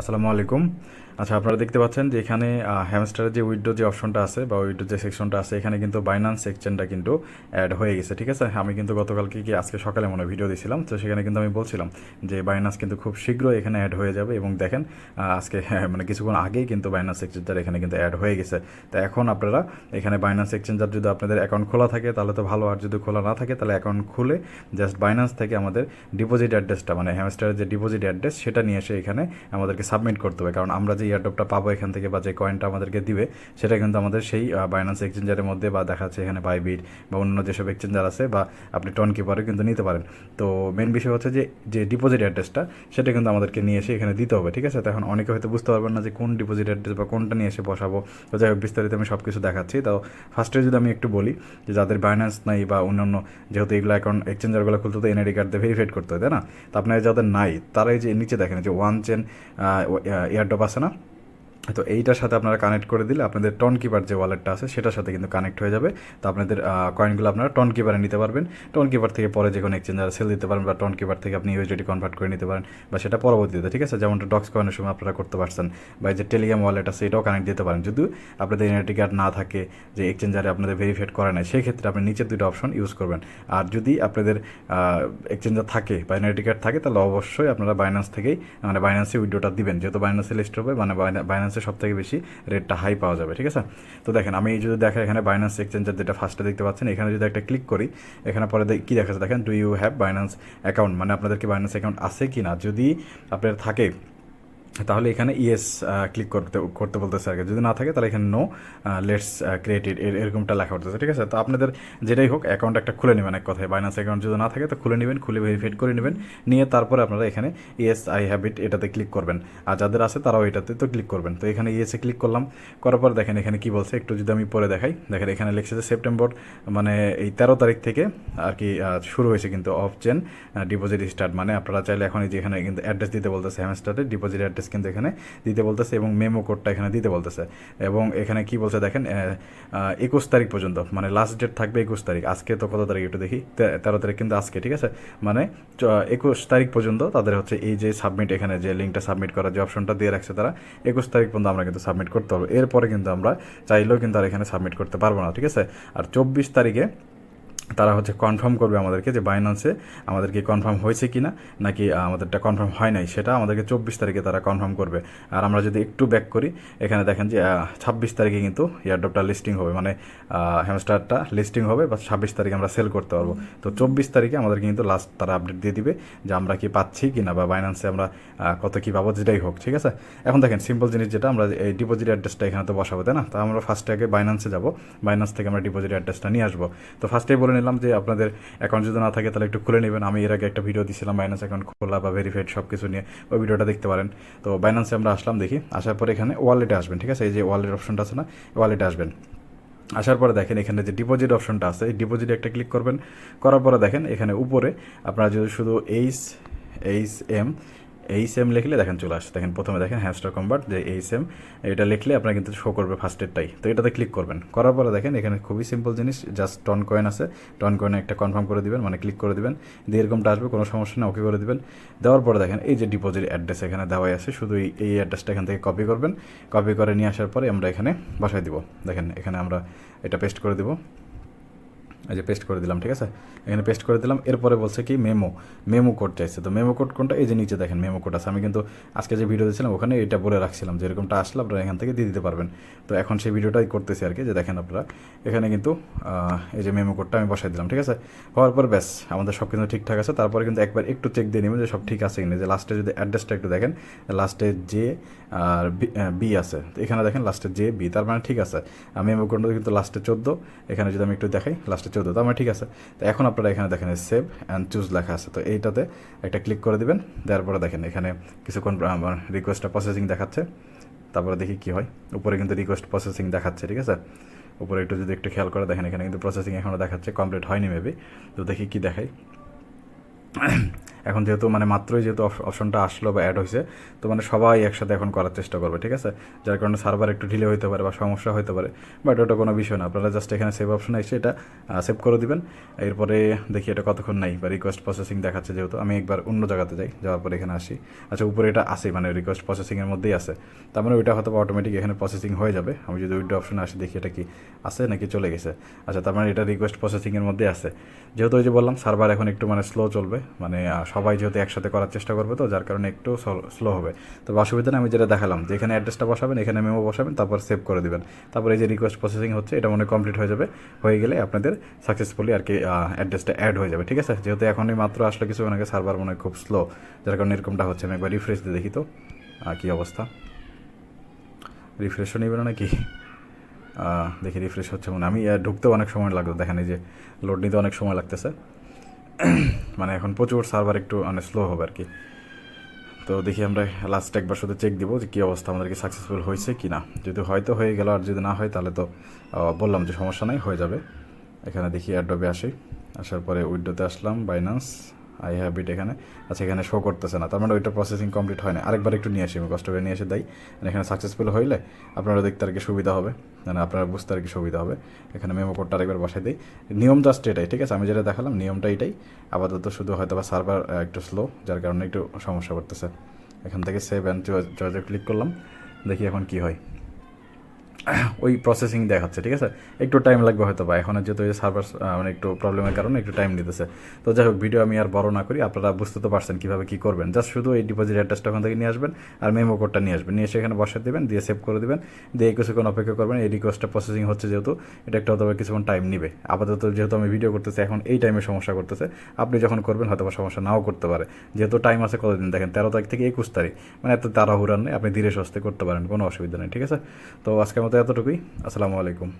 আসসালামু আলাইকুম। আচ্ছা আপনারা দেখতে পাচ্ছেন যে এখানে হ্যামস্টারের যে উইডো যে অপশনটা আছে বা উইডো যে সেকশনটা আছে এখানে কিন্তু বাইনান্স এক্সচেঞ্জটা কিন্তু অ্যাড হয়ে গেছে ঠিক আছে? আমি কিন্তু গতকালকে কি আজকে সকালে মনে ভিডিও দিয়েছিলাম তো সেখানে কিন্তু আমি বলছিলাম যে বাইনান্স কিন্তু খুব শীঘ্রই এখানে অ্যাড হয়ে যাবে এবং দেখেন আজকে হ্যাঁ, মানে কিছুক্ষণ আগেই কিন্তু বাইনান্স এক্সচেঞ্জার এখানে কিন্তু অ্যাড হয়ে গেছে। তো এখন আপনারা এখানে বাইনান্স এক্সচেঞ্জার যদি আপনাদের অ্যাকাউন্ট খোলা থাকে তাহলে তো ভালো আর যদি খোলা না থাকে তাহলে অ্যাকাউন্ট খুলে জাস্ট বাইনান্স থেকে আমাদের ডিপোজিট অ্যাড্রেসটা মানে হ্যামস্টারের যে ডিপোজিট অ্যাড্রেস সেটা নিয়ে এসে এখানে আমাদেরকে সাবমিট করতে হবে। কারণ আমরা যে ইয়ারডপটা পাবো এখান থেকে বা যে কয়েনটা আমাদেরকে দিবে, সেটা কিন্তু আমাদের সেই বাইনান্স এক্সচেঞ্জারের মধ্যে বা দেখা যাচ্ছে এখানে বাইবিট বা অন্য যেসব এক্সচেঞ্জার আছে বা আপনি টন কিপারে কিন্তু নিতে পারেন। তো মেন বিষয় হচ্ছে যে যে ডিপোজিট অ্যাড্রেসটা সেটা কিন্তু আমাদেরকে নিয়ে এসে এখানে দিতে হবে, ঠিক আছে? তখন অনেকে হয়তো বুঝতে পারবেন না যে কোন ডিপোজিট অ্যাড্রেস বা কোনটা নিয়ে এসে বসাবো। তো যাই হোক, বিস্তারিত আমি সব কিছু দেখাচ্ছি। তো ফার্স্টে যদি আমি একটু বলি যে যাদের বাইন্যান্স নাই বা অন্যান্য, যেহেতু এগুলো অ্যাকাউন্ট এক্সচেঞ্জারগুলো খুলতে তো এনআইডি কার্ড দিয়ে ভেরিফাইড করতে হয়, তাই না? তো আপনার যাদের নাই, তারাই যে নিচে দেখেন যে ওয়ান চেন এয়ারডপ আছে না? তো এইটার সাথে আপনারা কানেক্ট করে দিলে আপনাদের টন কিপার যে ওয়ালেটটা আছে, সেটার সাথে কিন্তু কানেক্ট হয়ে যাবে। তো আপনাদের কয়েনগুলো আপনারা টন কিপারে নিতে পারবেন। টন কিপার থেকে পরে যে কোনো এক্সচেঞ্জারে সেল দিতে পারেন বা টন কিপার থেকে আপনি ইউএসডিটি কনভার্ট করে নিতে পারেন বা সেটা পরবর্তীতে, ঠিক আছে? যেমনটা ডক্স কয়েনের সময় আপনারা করতে পারছেন। বা যে টেলিগ্রাম ওয়ালেট আছে, এটাও কানেক্ট দিতে পারেন। যদি আপনাদের এনআইটি কার্ড না থাকে, যে এক্সচেঞ্জারে আপনাদের ভেরিফাইড করে নেয় সেই ক্ষেত্রে আপনি নিচের দুটো অপশন ইউজ করবেন। আর যদি আপনাদের এক্সচেঞ্জার থাকে বা এনআইটি কার্ড থাকে, তাহলে অবশ্যই আপনারা বাইন্যান্স থেকেই মানে বাইন্যান্সে উইডোটা দিবেন। যেহেতু বাইন্যান্সে লিস্ট হবে মানে বাইন্যান্সে সব থেকে বেশি রেটটা হাই পাওয়া যাবে, ঠিক আছে? তো দেখেন, আমি যদি দেখা এখানে বাইন্যান্স এক্সচেঞ্জার যেটা ফার্স্টে দেখতে পাচ্ছেন, এখানে যদি একটা ক্লিক করি, এখানে পরে কী কি দেখাচ্ছে? দেখেন do you have Binance account মানে আপনাদের কি বাইন্যান্স অ্যাকাউন্ট আছে কি না যদি আপনার থাকে তাহলে এখানে ইয়েস ক্লিক করতে করতে বলতেছে আর কি। যদি না থাকে তাহলে এখানে নো লেটস ক্রিয়েটেড এরকমটা লেখা করতেছে ঠিক আছে? তো আপনাদের যেটাই হোক অ্যাকাউন্ট একটা খুলে নেবেন এক কথায়। বাইন্যান্স অ্যাকাউন্ট যদি না থাকে তো খুলে নেবেন, খুলে ভেরিফাইড করে নেবেন। নিয়ে তারপরে আপনারা এখানে ইয়েস আই হ্যাভ ইট এটাতে ক্লিক করবেন। আর যাদের আছে তারাও এটাতে তো ক্লিক করবেন। তো এখানে ইয়েসে ক্লিক করলাম। করার পর দেখেন এখানে কি বলছে, একটু যদি আমি পরে দেখাই। দেখেন এখানে লিখছে যে সেপ্টেম্বর মানে এই তেরো তারিখ থেকে আর কি শুরু হয়েছে কিন্তু অফ চেন ডিপোজিট স্টার্ট মানে আপনারা চাইলে এখন এই যে এখানে কিন্তু অ্যাড্রেস দিতে বলতেছে হ্যামস্টারের ডিপোজিট অ্যাড্রেস কিন্তু এখানে দিতে বলতেছে এবং মেমো কোডটা এখানে দিতে বলতেছে। এবং এখানে কি বলছে দেখেন একুশ তারিখ পর্যন্ত মানে লাস্ট ডেট থাকবে একুশ তারিখ। আজকে তো কত তারিখ একটু দেখি তেরো তারিখ কিন্তু আজকে, ঠিক আছে? মানে একুশ তারিখ পর্যন্ত তাদের হচ্ছে এই যে সাবমিট এখানে যে লিঙ্কটা সাবমিট করার যে অপশনটা দিয়ে রাখছে তারা, একুশ তারিখ পর্যন্ত আমরা কিন্তু সাবমিট করতে পারব। এরপরে কিন্তু আমরা চাইলেও কিন্তু আর এখানে সাবমিট করতে পারব না, ঠিক আছে? আর চব্বিশ তারিখে তারা হচ্ছে কনফার্ম করবে আমাদেরকে যে বাইন্যান্সে আমাদেরকে কনফার্ম হয়েছে কি না নাকি আমাদেরটা কনফার্ম হয় নাই, সেটা আমাদেরকে চব্বিশ তারিখে তারা কনফার্ম করবে। আর আমরা যদি একটু ব্যাক করি, এখানে দেখেন যে ছাব্বিশ তারিখে কিন্তু এয়ারডপটা লিস্টিং হবে মানে হ্যামস্টারটা লিস্টিং হবে বা ছাব্বিশ তারিখে আমরা সেল করতে পারব। তো চব্বিশ তারিখে আমাদেরকে কিন্তু লাস্ট তারা আপডেট দিয়ে দিবে যে আমরা কি পাচ্ছি কি না বা বাইন্যান্সে আমরা কত কী পাবো, যেটাই হোক, ঠিক আছে? এখন দেখেন সিম্পল জিনিস যেটা, আমরা এই ডিপোজিট অ্যাড্রেসটা এখানে তো বসাবো, তাই না? তো আমরা ফার্স্টে আগে বাইন্যান্সে যাব বাইন্যান্স থেকে আমরা ডিপোজিট অ্যাড্রেসটা নিয়ে আসব। তো ফার্স্টেই বলে নিলাম যে আপনাদের অ্যাকাউন্ট যদি না থাকে তাহলে একটু খুলে নেবেন। আমি এর আগে একটা ভিডিও দিয়েছিলাম বাইন্যান্স অ্যাকাউন্ট খোলা বা ভেরিফাইড সব কিছু নিয়ে। ওই ভিডিওটা দেখতে পারেন। তো বাইন্যান্সে আমরা আসলাম, দেখি। আসার পরে এখানে ওয়ালেটে আসবেন, ঠিক আছে? এই যে ওয়ালেট অপশনটা আছে না? ওয়ালেটে আসবেন। আসার পরে দেখেন এখানে যে ডিপোজিট অপশনটা আছে, এই ডিপোজিটে একটা ক্লিক করবেন। করার পরে দেখেন এখানে উপরে আপনারা যদি শুধু H H M H M লিখলে দেখেন চলে আসে দেখেন প্রথমে দেখেন হ্যাশট্যাগ কনভার্ট যে এইচ এম এটা লিখলে আপনার কিন্তু শো করবে ফার্স্টেরটাই তো এটাতে ক্লিক করবেন। করার পরে দেখেন এখানে খুবই সিম্পল জিনিস জাস্ট টন কয়েন আছে। টন কয়েনে একটা কনফার্ম করে দিবেন মানে ক্লিক করে দিবেন। দিয়ে এরকমটা আসবে, কোনো সমস্যা না ওকে করে দিবেন। দেওয়ার পরে দেখেন এই যে ডিপোজিট অ্যাড্রেস এখানে দেওয়াই আছে, শুধু এই অ্যাড্রেসটা এখান থেকে কপি করবেন। কপি করে নিয়ে আসার পরে আমরা এখানে বসাই দিব। দেখেন এখানে আমরা এটা পেস্ট করে দিব। এই যে পেস্ট করে দিলাম, ঠিক আছে? এখানে পেস্ট করে দিলাম, এরপরে বলছে কি মেমো মেমো কোড চাইছে। তো মেমো কোড কোনটা? এই যে নিচে দেখেন মেমো কোড আছে। আমি কিন্তু আজকে যে ভিডিও দিয়েছিলাম, ওখানে এটা বলে রাখছিলাম যে এরকমটা আসলে আপনারা এখান থেকে দিয়ে দিতে পারবেন। তো এখন সেই ভিডিওটাই করতেছি আর কি, যে দেখেন আপনারা, এখানে কিন্তু এই যে মেমো কোডটা আমি বসাই দিলাম, ঠিক আছে? হওয়ার পর ব্যাস, আমাদের সব কিছু ঠিকঠাক আছে। তারপরে কিন্তু একবার একটু চেক দিয়ে নেবেন যে সব ঠিক আছে কিনা। যে লাস্টে যদি অ্যাড্রেসটা একটু দেখেন লাস্টে জে আর বি আছে। তো এখানে দেখেন লাস্টে যে বি তার মানে ঠিক আছে। মেমো কোডটা কিন্তু লাস্টে চোদ্দ। এখানে যদি আমি একটু দেখাই লাস্টে চোদ্দ, তার মানে ঠিক আছে। তো এখন আপনারা এখানে দেখেন সেভ অ্যান্ড চুজ লেখা আছে। তো এইটাতে একটা ক্লিক করে দেবেন, দেওয়ার পরে দেখেন এখানে কিছুক্ষণ আমার রিকোয়েস্টটা প্রসেসিং দেখাচ্ছে। তারপরে দেখি কি হয়। উপরে কিন্তু রিকোয়েস্ট প্রসেসিং দেখাচ্ছে, ঠিক আছে? উপরে একটু যদি একটু খেয়াল করে দেখেন, এখানে কিন্তু প্রসেসিং এখনও দেখাচ্ছে কমপ্লিট হয়নি মেবি তো দেখি কি দেখাই এখন যেহেতু মানে মাত্রই যেহেতু অপশনটা আসলো বা অ্যাড হয়েছে, তো মানে সবাই একসাথে এখন করার চেষ্টা করবে, ঠিক আছে? যার কারণে সার্ভার একটু ঢিলে হইতে পারে বা সমস্যা হতে পারে বাট ওটা কোনো বিষয় না। আপনারা জাস্ট এখানে সেভ অপশন এসে এটা সেভ করে দিবেন। এরপরে দেখি এটা কতক্ষণ নাই বা রিকোয়েস্ট প্রসেসিং দেখাচ্ছে যেহেতু। আমি একবার অন্য জায়গাতে যাই, যাওয়ার পরে এখানে আসি। আচ্ছা উপরে এটা আসে মানে রিকোয়েস্ট প্রসেসিংয়ের মধ্যেই আছে। তার মানে ওইটা হয়তো অটোমেটিক এখানে প্রসেসিং হয়ে যাবে। আমি যদি উইডো অপশনে আসি, দেখি এটা কি আছে নাকি চলে গেছে। আচ্ছা তার মানে এটা রিকোয়েস্ট প্রসেসিংয়ের মধ্যে আছে। যেহেতু ওই যে বললাম সার্ভার এখন একটু মানে স্লো চলবে মানে সবাই যেহেতু একসাথে করার চেষ্টা করবে তো, যার কারণে একটু স্লো হবে। তবে অসুবিধা নেই, আমি যেটা দেখালাম যে এখানে অ্যাড্রেসটা বসাবেন, এখানে মেমো বসাবেন, তারপর সেভ করে দিবেন। তারপর এই যে রিকোয়েস্ট প্রসেসিং হচ্ছে, এটা মনে কমপ্লিট হয়ে যাবে। হয়ে গেলে আপনাদের সাকসেসফুলি আর কি অ্যাড্রেসটা অ্যাড হয়ে যাবে, ঠিক আছে? যেহেতু এখনই মাত্র আসলে কিছুক্ষণ আগে সার্ভার মনে খুব স্লো যার কারণে এরকমটা হচ্ছে। আমি একবার রিফ্রেশ দিয়ে দেখি তো কী অবস্থা। রিফ্রেশও নেবে না নাকি? দেখি রিফ্রেশ হচ্ছে মনে আমি ঢুকতেও অনেক সময় লাগতো দেখেন এই যে লোড নিতে অনেক সময় লাগতেছে। মানে এখন প্রচুর সার্ভার একটু মানে স্লো হবে আর কি। তো দেখি আমরা লাস্ট একবার শুধু চেক দিব যে কী অবস্থা আমাদেরকে সাকসেসফুল হয়েছে কি না যদি হয়তো হয়ে গেল, আর যদি না হয় তাহলে তো বললাম যে সমস্যা নাই, হয়ে যাবে। এখানে দেখি অ্যাডোবে আসি। আসার পরে উইডোতে আসলাম বাইনান্স আই হ্যাভ ইট এখানে। আচ্ছা এখানে শো করতেছে না। তার মানে ওইটা প্রসেসিং কমপ্লিট হয় না আরেকবার একটু নিয়ে আসি, আমি কষ্ট করে নিয়ে এসে দেয় এখানে সাকসেসফুল হইলে আপনারা দেখতে আর কি সুবিধা হবে। মানে আপনারা বুঝতে আর কি সুবিধা হবে। এখানে মেমো কোডটা আরেকবার বসাই দিই। নিয়ম জাস্ট এটাই, ঠিক আছে? আমি যেটা দেখালাম, নিয়মটা এটাই। আপাতত শুধু হয়তো বা সার্ভার একটু স্লো যার কারণে একটু সমস্যা করতেছে। এখান থেকে সেভ অ্যান্ড যোগাযোগ ক্লিক করলাম। দেখি এখন কি হয়। ওই প্রসেসিং দেখাচ্ছে, ঠিক আছে? একটু টাইম লাগবে হয়তো বা। এখন যেহেতু এই সার্ভার মানে একটু প্রবলেমের কারণে একটু টাইম নিতেছে। তো যাই হোক ভিডিও আমি আর বড় না করি, আপনারা বুঝতে তো পারছেন কীভাবে কী করবেন। জাস্ট শুধু এই ডিপোজিট অ্যাড্রেসটা ওখান থেকে নিয়ে আসবেন আর মেমো কোডটা নিয়ে আসবেন। নিয়ে এসে এখানে বসে দেবেন, দিয়ে সেভ করে দেবেন। দিয়ে কিছুক্ষণ অপেক্ষা করবেন, এই রিকোয়েস্টটা প্রসেসিং হচ্ছে যেহেতু, এটা একটা হয়তো কিছুক্ষণ টাইম নিবে। আপাতত যেহেতু আমি ভিডিও করতেছি, এখন এই টাইমে সমস্যা করতেছে। আপনি যখন করবেন, হয়তো সমস্যা নাও করতে পারে। যেহেতু টাইম আছে কতদিন? দেখেন, তেরো তারিখ থেকে একুশ তারিখ। মানে এত তাড়াহুড়ার নেই, আপনি ধীরে সুস্থে করতে পারেন, কোনো অসুবিধা নেই, ঠিক আছে? তো আজকের মতো এতটুকুই। আসসালামু আলাইকুম।